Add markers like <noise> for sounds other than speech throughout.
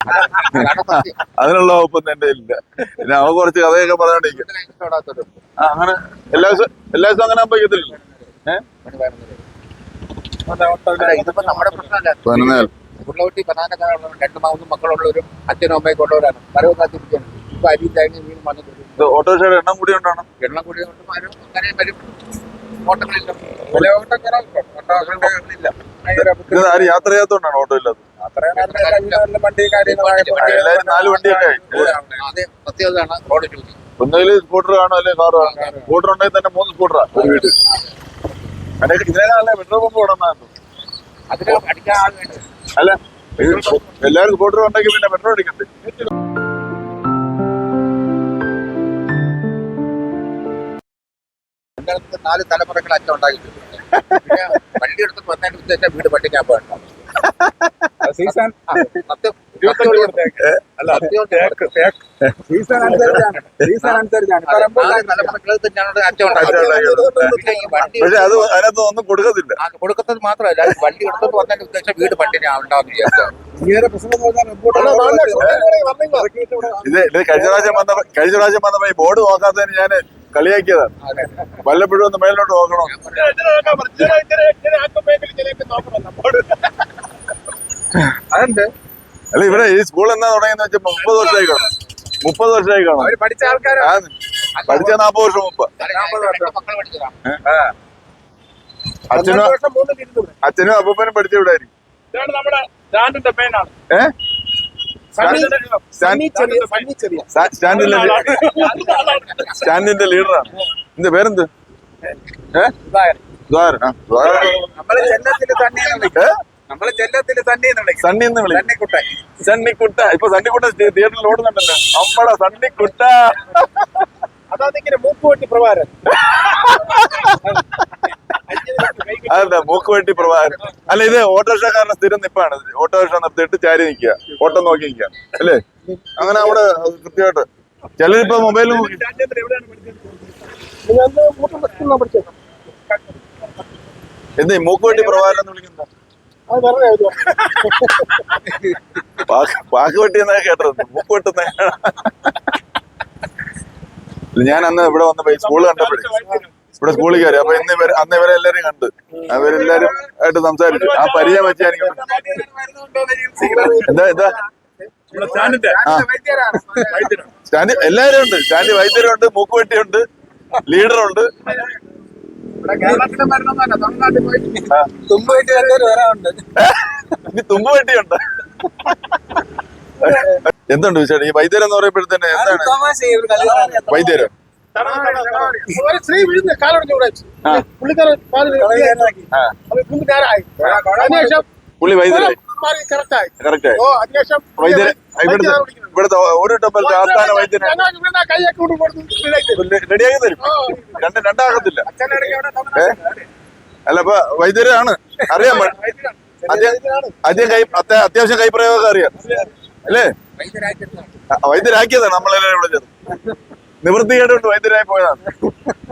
<laughs> അതിനുള്ള വകുപ്പൊന്നും എന്റെ ഇല്ല പിന്നെ അവ കുറച്ച് കഥയൊക്കെ പറഞ്ഞോണ്ടിരിക്കും. ആ, അങ്ങനെ എല്ലാ ദിവസവും എല്ലാ ദിവസവും അങ്ങനെ പയ്യത്തില്ല ഇതിപ്പോ നമ്മുടെ പ്രശ്നമല്ല. പതിനൊന്നേൽ ഉള്ളവട്ടി പ്രധാനക്കാരുള്ള രണ്ട് മൂന്ന് മക്കളുള്ളവരും അച്ഛനും അമ്മയൊക്കെ ഉള്ളവരാണ്. വരവ് കാത്തിരിക്കുകയാണ് ഇപ്പൊ അരി തേങ്ങ മീൻ വന്നിട്ടുണ്ട് ഇത് ഓട്ടോറിക്ഷയുടെ എണ്ണം കൂടി കൊണ്ടാണ്. എണ്ണം കൂടി കൊണ്ട് വരും അങ്ങനെ വരും. ഓട്ടങ്ങളില്ല. വില ഓട്ടം കുറവുണ്ട് ഓട്ടോകളില്ല ഭയങ്കര ഇത് ആരും യാത്ര ചെയ്യാത്തോണ്ടാണ് ഓട്ടോ ഇല്ലാത്തത്. നാല് വണ്ടിയൊക്കെ ഒന്നുകിൽ സ്കൂട്ടർ കാണും അല്ലെ കാർ കാണും. സ്കൂട്ടർ ഉണ്ടെങ്കിൽ തന്നെ മൂന്ന് സ്കൂട്ടറാ ഒരു വീട് പെട്രോൾ പമ്പ് അല്ല എല്ലാവരും സ്കൂട്ടർ ഉണ്ടെങ്കിൽ പിന്നെ പെട്രോൾ അടിക്കണ്ടേ നാല് തലമുറകൾ അച്ഛൻ ഉണ്ടാക്കിയിട്ടുണ്ട്. പിന്നെ വണ്ടി എടുത്ത് വന്നതിന് ഉദ്ദേശം വീട് പട്ടിക്കാൻ പോകണ്ട സീസൺ അല്ല സീസൺ അനുസരിച്ചാണ്. സീസൺ അനുസരിച്ചാണ്. പക്ഷെ അത് അതിനകത്ത് ഒന്നും കൊടുക്കത്തില്ല. കൊടുക്കുന്നത് മാത്രമല്ല. വണ്ടി എടുത്തോണ്ട് വന്നതിന്റെ ഉദ്ദേശം വീട് പട്ടിനെ ഉണ്ടാവും വിചാരിച്ചത് ഇങ്ങനെ പ്രശ്നം എന്ന് പറഞ്ഞാൽ റംബൂട്ടാൻ ഇത് ഇത് കഴിഞ്ഞ പ്രാവശ്യം വന്ന കഴിഞ്ഞ പ്രാവശ്യം വന്നപ്പോ ഈ ബോർഡ് നോക്കാത്തതിന് ഞാൻ കളിയാക്കിയതാണ് വല്ലപ്പോഴും ഒന്ന് മേലോട്ട് നോക്കണം? അതുണ്ട് അല്ല ഇവിടെ ഈ സ്കൂൾ എന്നാ തുടങ്ങിയെന്ന് വെച്ചാൽ മുപ്പത് വർഷമായി കാണും. മുപ്പത് വർഷമായി കാണും. അവർ പഠിച്ച ആൾക്കാരാണ് പഠിച്ച നാപ്പത് വർഷം മുമ്പ്. അച്ഛനും അപ്പനും അച്ഛനും അപ്പൂപ്പനും പഠിച്ച ഇവിടെ ആയിരിക്കും. ഇതാണ് നമ്മുടെ സ്റ്റാൻഡിന്റെ ലീഡറാണ് എന്ത് പേരെന്ത്? ഏ? ദ്വാരൻ ആ ദ്വാരൻ നമ്മൾ ചെല്ലത്തിൽ സണ്ണി എന്ന് വിളിക്കും. സണ്ണി എന്ന് വിളിക്കും. സണ്ണി എന്ന് വിളിക്കും സണ്ണിക്കുട്ടൻ സണ്ണിക്കുട്ട. ഇപ്പൊ സണ്ണിക്കുട്ട തിയേറ്ററിൽ ഓടുന്നുണ്ടല്ലോ. നമ്മളെ സണ്ണിക്കുട്ട. അതാതിങ്ങനെ മൂക്ക് വെട്ടി പ്രഭാരം അതെന്താ? മൂക്ക് വെട്ടി പ്രഭാകരൻ. അല്ല ഇത് ഓട്ടോറിക്ഷക്കാരന്റെ സ്ഥിരം നിപ്പാണ്. ഓട്ടോറിക്ഷ നിർത്തിയിട്ട് ചാരി നിൽക്കുക. ഓട്ടം നോക്കി നിൽക്കുക. അല്ലേ? അങ്ങനെ അവിടെ കൃത്യമായിട്ട്. ചിലരിപ്പോ മൊബൈലിൽ നോക്കി എന്താ ഈ മൂക്ക് വെട്ടി പ്രഭാകരൻ എന്ന് വിളിക്കുന്നത്? പാക്ക് പാക്ക് വെട്ടി എന്നൊക്കെ കേട്ടത്. മൂക്ക് വെട്ടുന്ന ഞാൻ അന്ന് ഇവിടെ വന്നപ്പോ ഈ സ്കൂൾ കണ്ടപ്പോഴേ ഇവിടെ സ്കൂളിൽ കയറി. അപ്പൊ ഇന്ന് ഇവർ അന്ന് ഇവരെ എല്ലാരും കണ്ട് അവരെല്ലാരും ആയിട്ട് സംസാരിച്ചു. ആ പരിചയം വെച്ചാൽ എന്താ എന്താ? സ്റ്റാൻഡ് എല്ലാരും ഉണ്ട്. സ്റ്റാൻഡ് വൈദ്യരുണ്ട് മൂക്കുവെട്ടിയുണ്ട് ലീഡറുണ്ട് കേരളത്തിന്റെ മരണമല്ല തമിഴ്നാട്ടിൽ പോയിട്ട് ആ. തുമ്പ് വെട്ടി രണ്ടുപേര് വരാറുണ്ട് ഇനി തുമ്പുവെട്ടിയുണ്ട് എന്തുണ്ട് വിശേഷം? ഈ വൈദ്യരം എന്ന് പറയുമ്പോഴത്തേന് എന്താണ്? വൈദ്യര്. ഒരു സ്ത്രീ വീഴുന്ന കാലൊടിഞ്ഞു കൂടെ. പുള്ളിക്കാരൻ അതിനുശേഷം പുള്ളി വൈദ്യരായി കറക്റ്റായി അതിനുശേഷം ഇവിടുത്തെ ഇവിടുത്തെ ഒരു ടെമ്പിൾ ആസ്ഥാന വൈദ്യനെ. റെഡിയാക്കി തരും. രണ്ട് രണ്ടാകത്തില്ല. ഏ? അല്ല ഇപ്പൊ വൈദ്യരാണ്. അറിയാം. അദ്ദേഹം കൈ അത്യ- അത്യാവശ്യം കൈപ്രയോഗമൊക്കെ അറിയാം. അല്ലേ? വൈദ്യരാക്കിയതാണ് നമ്മളെല്ലാരും വിളിച്ചത് നിവൃത്തികേടുകൊണ്ട് വൈദ്യരായി പോയതാണ്.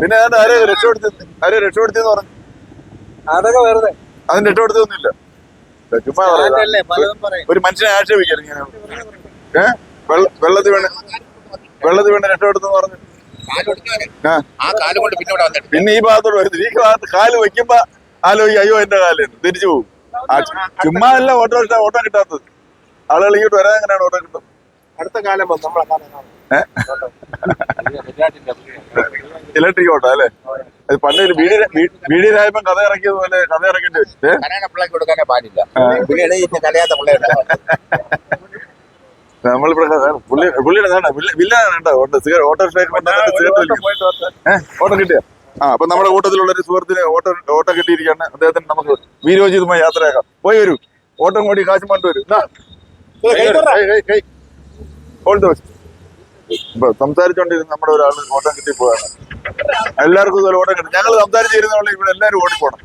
പിന്നെ അതിന്റെ ആരെ രക്ഷപ്പെടുത്തി ആരെയും രക്ഷപ്പെടുത്തിയെന്ന് പറഞ്ഞു. അതൊക്കെ വെറുതെ. അതിന് രക്ഷപ്പെടുത്തിയൊന്നുമില്ല. ഇല്ല, ചുമ്മാ ഒരു മനുഷ്യനെ ആക്ഷേപിക്കരുത് ഇങ്ങനെ. വെള്ളത്തിൽ വീണ് വെള്ളത്തിൽ വീണ് രക്ഷപ്പെടുത്തെന്ന് പറഞ്ഞു. പിന്നെ ഈ ഭാഗത്തോട് വരുന്നത് ഈ ഭാഗത്ത് കാൽ വെക്കുമ്പോ ആലോചിക്കും അയ്യോ എന്റെ കാൽ. തിരിച്ചു പോകും. ചുമ്മാ അല്ല ഓട്ടോ ഓട്ടോ കിട്ടാത്തത്. ആളുകൾ ഇങ്ങോട്ട് വരാൻ എങ്ങനെയാണ് ഓട്ടോ കിട്ടും അടുത്ത കാലം വന്നു നമ്മളെ കാലം <laughs> ഇലക്ട്രിക് ഓട്ടോ അല്ലേ? അത് പണ്ട് ഒരു ബീഡി ബീഡി രായപ്പം കഥ ഇറക്കിയത് പോലെ കഥ ഇറക്കേണ്ടി വരും. ഏ? കൊടുക്കാനേ പാടില്ല. കലയാത്ത പിള്ളേരുടെ ക- പുള്ളി പുള്ളിയുടെ കാണാം വില്ലാണ് കേട്ടോ auto cigarette auto cigarette auto കിട്ടിയ? ആ അപ്പൊ നമ്മുടെ ഓട്ടത്തിലുള്ള ഒരു സുഹൃത്തിന് ഓട്ടോ ഓട്ടോ കിട്ടിയിരിക്കുകയാണ്. അദ്ദേഹത്തിന് നമുക്ക് വീരോചിതമായി യാത്രയാക്കാം. പോയി വരൂ. ഓട്ടം കൂടി കാശും പണ്ട് വരും. സംസാരിച്ചോണ്ടിരുന്ന നമ്മുടെ ഒരാൾ ഓട്ടം കിട്ടി പോവാണ്. എല്ലാവർക്കും ഇതുപോലെ ഓട്ടം കിട്ടും. ഞങ്ങൾ സംസാരിച്ചിരുന്നോളെ ഇവിടെ എല്ലാവരും ഓടിപ്പോണം.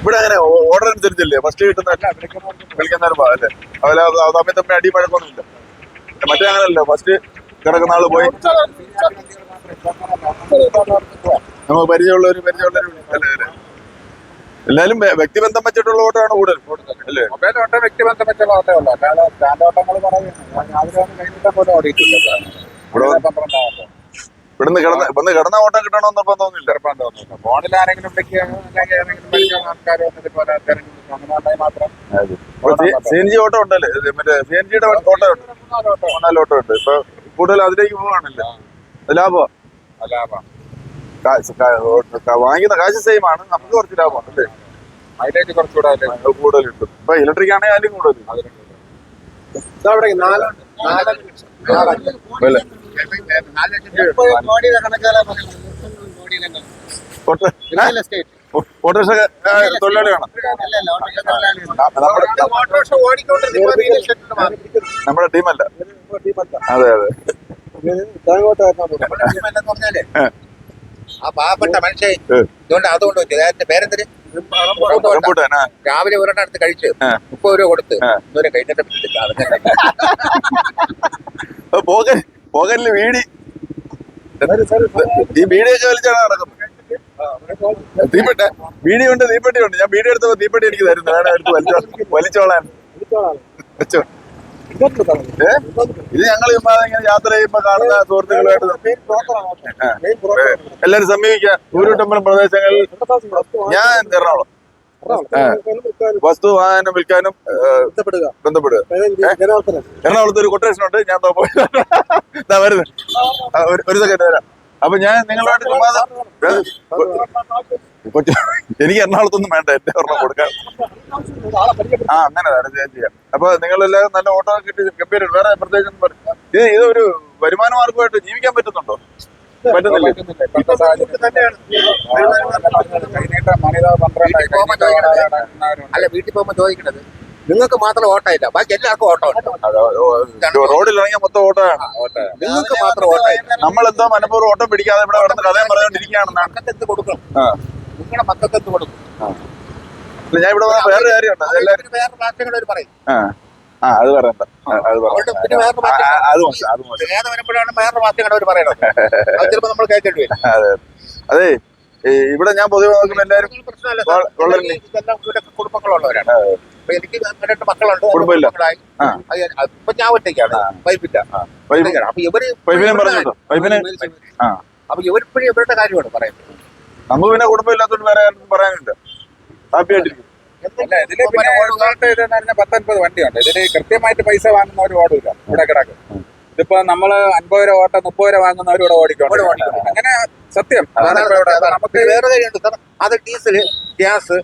ഇവിടെ അങ്ങനെ ഓർഡർ അനുസരിച്ചല്ലേ? ഫസ്റ്റ് കിട്ടുന്ന വിളിക്കുന്നവരും അല്ലേ? അതുപോലെ സമയത്ത് തമ്മിൽ അടി പഴക്കൊന്നുമില്ല മറ്റേ അങ്ങനല്ലോ ഫസ്റ്റ് കിടക്കുന്ന ആൾ പോയി. നമുക്ക് പരിചയമുള്ളവര് പരിചയമുള്ളവര്. അല്ലേ അല്ലേ എല്ലാരും വ്യക്തിബന്ധം വെച്ചിട്ടുള്ള ഓട്ടമാണ് കൂടുതൽ. അല്ലേ? മൊബൈൽ ഓട്ടം വ്യക്തിബന്ധം വെച്ചുള്ള ഓട്ടേ ഉള്ളൂ. അല്ലാതെ സ്റ്റാൻഡ് ഓട്ടങ്ങൾ പറയുന്നത് ഇവിടെ പന്ത്രണ്ടാമത്തെ ഇവിടുന്ന് കിടന്ന് ഇവിടുന്ന് കിടന്ന ഓട്ടം കിട്ടണമെന്ന് എന്നിപ്പം തോന്നില്ല ഫോണിൽ ആരെങ്കിലും വിളിക്കുക അല്ലെങ്കിൽ ഏതെങ്കിലും പരിചയമുള്ള ആൾക്കാർ വന്നിട്ട് പോലെ തിരഞ്ഞെടുക്കും അങ്ങനെ ഉണ്ടെങ്കിൽ മാത്രം സി എൻ ജി ഓട്ടം ഉണ്ടല്ലേ? മറ്റേ സി എൻ ജിയുടെ ഓട്ടം ഉണ്ട്. മൂന്നാൽ ഓട്ടം. ഉണ്ട്. ഇപ്പൊ കൂടുതൽ അതിലേക്ക് പോവാണല്ലേ. ലാഭം. ലാഭം വാങ്ങിക്കുന്ന കാശ് സെയിം ആണ്. നമുക്ക് കുറച്ച് ലാഭമാണ് അല്ലേ? മൈലേജ് കുറച്ചുകൂടെ കൂടുതൽ കിട്ടും ഇപ്പൊ ഇലക്ട്രിക് ആണെങ്കിൽ അതിലും കൂടുതൽ ഓട്ടോറിക്ഷ തൊഴിലാളിയാണ് നമ്മുടെ ടീമല്ല. അതെ അതെ. ആ പാവപ്പെട്ട മനുഷ്യൻ. ഇതുകൊണ്ട് അതുകൊണ്ട് അതിന്റെ പേരെന്തിന്? രാവിലെ ഒരെണ്ണം എടുത്ത് കഴിച്ച്. മുപ്പത് രൂപ കൊടുത്ത്. ഇതുവരെ കഴിഞ്ഞിട്ട് പറ്റില്ല പോകനിൽ വീടി. ഈ ബീഡിയൊക്കെ വലിച്ചാണ് നടക്കുന്നത്. തീപ്പെട്ട ബീഡി ഉണ്ട് തീപ്പെട്ടി ഉണ്ട് ഞാൻ ബീഡി എടുത്തപ്പോ തീപ്പെട്ടി എനിക്ക് തരുന്നു. വേണം എടുത്ത് വലിച്ചോ വലിച്ചോളാൻ? ഇത് ഞങ്ങൾ ചുമ്മാ ഇങ്ങനെ യാത്ര ചെയ്യുമ്പോ കാണുന്ന സുഹൃത്തുക്കളുമായിട്ട്. എല്ലാരും സമീപിക്കുക ഊരുട്ടമ്പലം പ്രദേശങ്ങളിൽ ഞാൻ എറണാകുളം. വസ്തു വാഹനം വിൽക്കാനും ബന്ധപ്പെടുക. എറണാകുളത്ത് ഒരു കൊട്ടേഷൻ ഉണ്ട് ഞാൻ വരുന്നു. ഒരു- സെക്കൻഡ് വരാം. അപ്പൊ ഞാൻ നിങ്ങളുമായിട്ട് എനിക്ക് എറണാകുളത്തൊന്നും വേണ്ട എന്റെ ഒരെണ്ണം കൊടുക്കാൻ. ആ അങ്ങനെ ഞാൻ ചെയ്യാം. അപ്പൊ നിങ്ങളെല്ലാം നല്ല ഓട്ടോ കിട്ടി ഗംഭീരം. വേറെ പ്രത്യേകിച്ച് ഇത് ഇതൊരു വരുമാന മാർഗമായിട്ട് ജീവിക്കാൻ പറ്റുന്നുണ്ടോ? പറ്റുന്നില്ലേ? അല്ല വീട്ടിൽ പോകുമ്പോ ചോദിക്കണത്. നിങ്ങൾക്ക് മാത്രം ഓട്ടമില്ല. ബാക്കി എല്ലാവർക്കും ഓട്ടം റോഡിൽ ഇറങ്ങിയ മൊത്തം ഓട്ടമാണ്. നിങ്ങൾക്ക് മാത്രം ഓട്ടമില്ല. നമ്മൾ നമ്മളെന്തോ മനഃപൂർവം ഓട്ടം പിടിക്കാതെ ഇവിടെ കിടന്ന് കഥയും പറഞ്ഞുകൊണ്ടിരിക്കുകയാണെന്നാണ് മക്കൾക്ക് കൊടുക്കണം നിങ്ങളുടെ മക്കൾക്ക് കൊടുക്കും? ഞാൻ ഇവിടെ വേറെ വേറൊരു കാര്യമുണ്ട്. വേറെ ഭാഷകളൊരു പറയും. ആ അത് പറയണ്ട. അത് അവരുടെ പറയണ്ട പിന്നെ വേറെ ആ, ഭാഷ ആ, അത് മോശം അത് മോശം വേദന വരുമ്പോഴാണ് വേറെ ഭാഷകൾ അവർ പറയണത്. അത് ചിലപ്പോൾ നമ്മൾ കേൾക്കേണ്ടി വരും <laughs> അതെ. അതെ ഈ ഇവിടെ ഞാൻ പൊതുവെ നോക്കുമ്പോൾ എല്ലാവരും അതൊന്നും പ്രശ്നമല്ല വള- വളരെ ഈ ഇതെല്ലാം കുടുംബങ്ങളുള്ളവരാണ്. അപ്പൊ എനിക്ക് രണ്ട് മക്കളുണ്ട്. കുടുംബമില്ല. മക്കളായി. ആ. അത് അത് ഇപ്പൊ ഞാൻ ഒറ്റയ്ക്കാണ്. വൈഫില്ല. വൈഫ് ഒറ്റയ്ക്കാണ്. അപ്പൊ ഇവർ വൈഫിനെ പറഞ്ഞിട്ടോ വൈഫിനെ ആ. അപ്പൊ ഇവരിപ്പോഴും ഇവരുടെ കാര്യമാണ് പറയുന്നത്. നമുക്ക് പിന്നെ കുടുംബം ഇല്ലാത്തോണ്ട് വേറെ ആർക്കും പറയാനില്ല ഹാപ്പി ആയിട്ടിരിക്കും അല്ല ഇതിൽ പിന്നെ റിസോർട്ട് ഇതെന്ന് പറഞ്ഞാൽ പത്തൊൻപത് വണ്ടിയുണ്ട്. ഇതിൽ കൃത്യമായിട്ട് പൈസ വാങ്ങുന്നവർ ഓടില്ല ഇവിടെ കിടക്കും. ഇതിപ്പോ നമ്മൾ അൻപത് രൂപ ഓട്ടം മുപ്പത് രൂപ വാങ്ങുന്നവർ ഇവിടെ ഓടിക്കും. അങ്ങനെ സത്യം. നമുക്ക് വേറെ കാര്യമുണ്ട്. സാർ അത് ഡീസൽ ഗ്യാസ്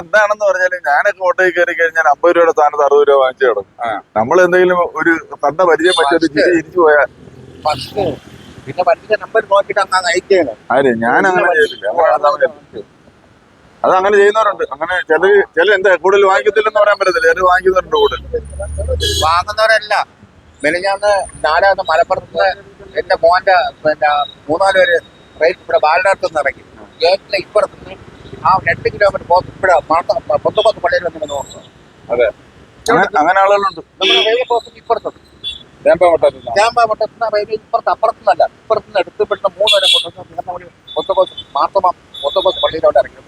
എന്താണെന്ന് പറഞ്ഞാൽ ഞാനൊക്കെ ഓട്ടോയിൽ കയറി കഴിഞ്ഞാൽ അമ്പത് രൂപയുടെ സ്ഥാനത്ത് അറുപത് രൂപ വാങ്ങിച്ചു കിടക്കും. നമ്മൾ എന്തെങ്കിലും ഒരു കണ്ട പരിചയം പറ്റിയൊരു ചിരി ഇരിച്ചു പോയാൽ പിന്നെ വണ്ടിയുടെ നമ്പർ നോക്കിയിട്ട് അങ്ങ് അയക്കുകയാണ് ഞാൻ അങ്ങനെ അതങ്ങനെ- അത് അങ്ങനെ ചെയ്യുന്നവരുണ്ട്. അങ്ങനെ ചില ചില എന്താ കൂടുതൽ വാങ്ങിക്കത്തില്ലെന്ന് പറയാൻ പറ്റത്തില്ല. ചിലർ വാങ്ങിക്കുന്നുണ്ട് കൂടുതൽ. വാങ്ങുന്നവരല്ല. മെലിഞ്ഞാന്ന് നാലാമത് മലപ്പുറത്ത് എന്റെ മോന്റെ പിന്നെ മൂന്നാൽ പേര് റേറ്റ് ഇവിടെ ബാലനാട്ട് നിന്ന് ഇറങ്ങി. ഗേറ്റിലെ ഇപ്പുറത്ത് ആ രണ്ട് കിലോമീറ്റർ പോത്ത് ഇവിടെ പൊത്തപ്പത്ത് പള്ളിയിൽ വന്നിട്ട് നോക്കുന്നു അതെ. അങ്ങനെ ആളുകളുണ്ട്. റെയിൽവേ ഇപ്പുറത്തുണ്ട്. റെയിൽവേ ഇപ്പുറത്ത് അപ്പുറത്തുനിന്നല്ല. ഇപ്പുറത്തുനിന്ന് എടുത്ത് പെട്ടെന്ന് മൂന്നുപേരെ കൊണ്ടുവന്ന് പിന്നെ നമ്മൾ പൊത്തക്കോസ് മാർത്തമ പള്ളിയിലോട്ട് ഇറങ്ങി.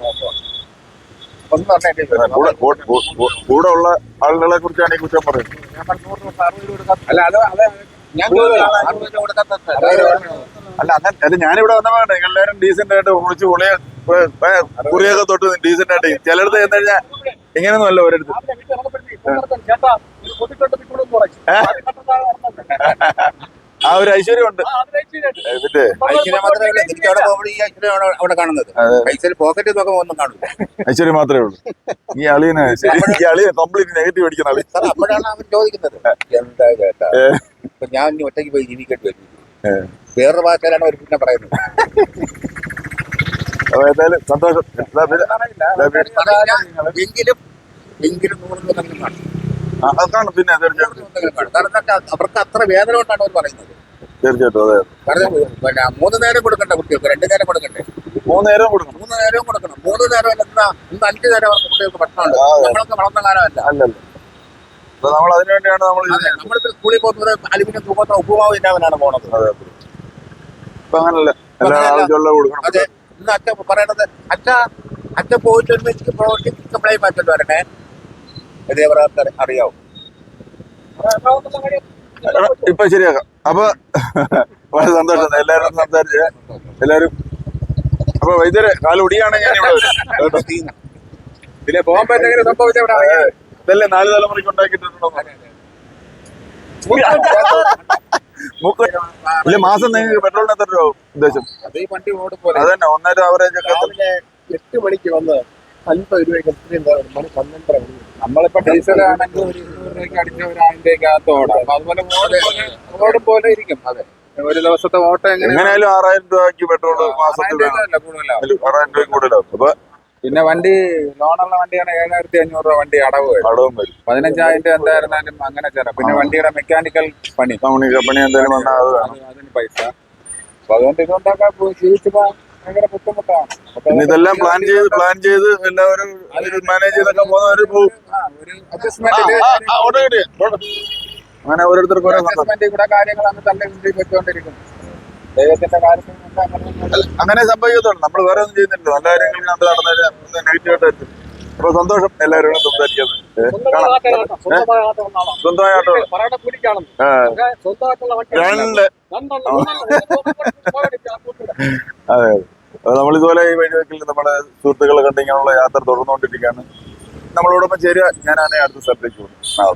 കൂടെ ഉള്ള ആളുകളെ കുറിച്ചാണ് ഈ കുറ്റം പറയുന്നത്. അല്ല അത് അല്ല അങ്ങനെ അല്ല ഞാനിവിടെ വന്ന വേണ്ട എല്ലാവരും ഡീസെന്റ് ആയിട്ട് കുളിച്ച് കുളിയ കുറിയൊക്കെ തൊട്ട് ഡീസെന്റ് ആയിട്ട് ചിലടത്ത് ചെന്ന് കഴിഞ്ഞാൽ ഇങ്ങനെയൊന്നും അല്ല ഒരിടത്ത്. ആ ഒരു ഐശ്വര്യമുണ്ട് ഉണ്ട്. ഐശ്വര്യ മാത്രമേ എനിക്ക് അവിടെ ഐശ്വര്യം കാണുന്നത്. പൈസയിൽ പോക്കറ്റ് നോക്കുമ്പോൾ ഒന്നും കാണില്ല ഐശ്വര്യം മാത്രമേ ഉള്ളൂ. ഈ അളിയനെ ശരി ഈ അളിയെ കംപ്ലീറ്റ് നെഗറ്റീവ് അടിക്കുന്ന അളി അപ്പോഴാണ് അവൻ ചോദിക്കുന്നത്. എന്താ ചേട്ടാ? ഇപ്പൊ ഞാൻ ഇനി ഒറ്റയ്ക്ക് പോയി ജീവിക്കേണ്ടി വരും. വേറൊരു ഭാഷയിലാണ് അവർ പിന്നെ പറയുന്നത്. അപ്പൊ സന്തോഷം. എങ്കിലും എങ്കിലും കാണും. പിന്നെ തീർച്ചയായിട്ടും അവർക്ക് അത്ര വേദന കൊണ്ടാണ് അവർ പറയുന്നത്. തീർച്ചയായിട്ടും അതെ. മൂന്ന് നേരം കൊടുക്കണ്ട കുട്ടികൾക്ക് രണ്ടു നേരം കൊടുക്കണ്ടേ? മൂന്ന് നേരം കൊടുക്കണം. മൂന്ന് നേരവും കൊടുക്കണം. മൂന്ന് നേരം ഇന്ന് അഞ്ച് നേരം അവർക്ക് കുട്ടികൾക്ക് ഭക്ഷണമുണ്ട്. നമ്മളൊക്കെ വളർന്ന കാലമല്ല. അല്ലല്ലോ അപ്പൊ നമ്മൾ നമ്മൾ നമ്മളിപ്പോ സ്കൂളിൽ പോകുന്നത് അലുമിനിയം തൂക്കത്ര ഉപ്പുമാവ് ഇല്ലാവനാണ് പോണത്. ഇപ്പൊ അങ്ങനല്ല. എല്ലാ അങ്ങനെയല്ല. കൊടുക്കണം. അതെ ഇന്ന് അച്ഛൻ പറയണത് അച്ഛ അച്ഛൻ പോയിട്ട് വരുമ്പോ എനിക്ക് പ്രവർത്തി കംപ്ലൈന്റ് മാറ്റം വരണേ ഇതേപോലെ അറിയാവും. ഇപ്പൊ ശരിയാക്കാം. അപ്പൊ വളരെ സന്തോഷം. എല്ലാവരും സംസാരിച്ച്. എല്ലാരും അപ്പൊ വൈദ്യര് കാൽ ഒടിയാണ് ഞാൻ ഇവിടെ. ഇതിലെ ബോംബ് എന്തെങ്കിലും സംഭവിച്ച ഇവിടെ ഇതല്ലേ നാല് തലമുറയ്ക്ക് ഉണ്ടാക്കിയിട്ടുണ്ടോ? മൂക്ക് ഇല്ല മാസം നിങ്ങൾക്ക് പെട്രോളിന് എത്ര രൂപ ഉദ്ദേശം? അതന്നെ ഒന്നര ആവറേജ് ഒക്കെ എട്ട് മണിക്ക് വന്ന് അൻപത് രൂപയ്ക്ക് മണി പന്ത്രണ്ടര മണി. നമ്മളിപ്പോ ഡീസൽ ആണെങ്കിൽ ഒരു ഇരുന്നൂറ് രൂപയ്ക്ക് അടിച്ച ഒരു ആയിരം രൂപയ്ക്കകത്ത് ഓടാം. അപ്പൊ അതുപോലെ ഓടും പോലെ ഇരിക്കും. അതെ. ഒരു ദിവസത്തെ ഓട്ടം എങ്ങനെ എങ്ങനെയായാലും ആറായിരം രൂപയ്ക്ക് പെട്രോൾ മാസത്തിൽ ആറായിരം രൂപയും കൂടുതലാവും. അപ്പൊ പിന്നെ വണ്ടി ലോണുള്ള വണ്ടിയാണ് ഏഴായിരത്തി അഞ്ഞൂറ് രൂപ വണ്ടി അടവ് അടവും വരും. പതിനഞ്ചായിരം രൂപ എന്തായിരുന്നാലും അങ്ങനെ ചേരാം പിന്നെ വണ്ടിയുടെ മെക്കാനിക്കൽ പണി. മെക്കാനിക്കൽ പണി എന്തായാലും വന്നാൽ അത് അതിന് പൈസ. അപ്പൊ അതുകൊണ്ട് ഇതുകൊണ്ടൊക്കെ ജീവിച്ചു പോകാൻ ഭയങ്കര ബുദ്ധിമുട്ടാണ്. ഇതെല്ലാം പ്ലാൻ ചെയ്ത് പ്ലാൻ ചെയ്ത് എല്ലാവരും മാനേജ് ചെയ്തൊക്കെ പോകുന്നവര് പോകും. അങ്ങനെ ഓരോരുത്തർക്ക് ഓരോ സന്തോഷം adjustment കൂടെ കാര്യങ്ങളാണ് തള്ളി മുന്നിൽ വെച്ചുകൊണ്ടിരിക്കുന്നത് ദൈവത്തിന്റെ കാര്യത്തിൽ നിന്ന് അങ്ങനെ സംഭവിക്കത്തുള്ളൂ നമ്മൾ വേറെ ഒന്നും ചെയ്യുന്നില്ല. നല്ല കാര്യങ്ങൾ കണ്ട് നടന്നാലും നെഗറ്റീവ് അപ്പൊ സന്തോഷം എല്ലാവരും സംസാരിക്കുന്നത് ഏ, സ്വന്തമായ കാണാം. ആട്ടം കേട്ടോ. സ്വന്തമായ ആട്ടം ഉള്ള ആളാണ്. സ്വന്തമായ ആട്ടോ പറയണ കൂലിക്കാണെന്ന്. ആ, പക്ഷേ സ്വന്തമായിട്ടുള്ള വണ്ടി രണ്ട്. രണ്ടെണ്ണം, മൂന്നെണ്ണം, ഒരു കോപ്പി പോയിട്ട് ആ കൂട്ടില്ല. അതെ അതെ. നമ്മളിതുപോലെ ഈ വഴിവെക്കിൽ നമ്മുടെ സുഹൃത്തുക്കളെ കണ്ടിങ്ങനെയുള്ള യാത്ര തുടർന്നുകൊണ്ടിരിക്കുകയാണ്. നമ്മളോടൊപ്പം ചേരുക. ഞാനാണ് അടുത്ത സ്ഥലത്തേക്ക് ആ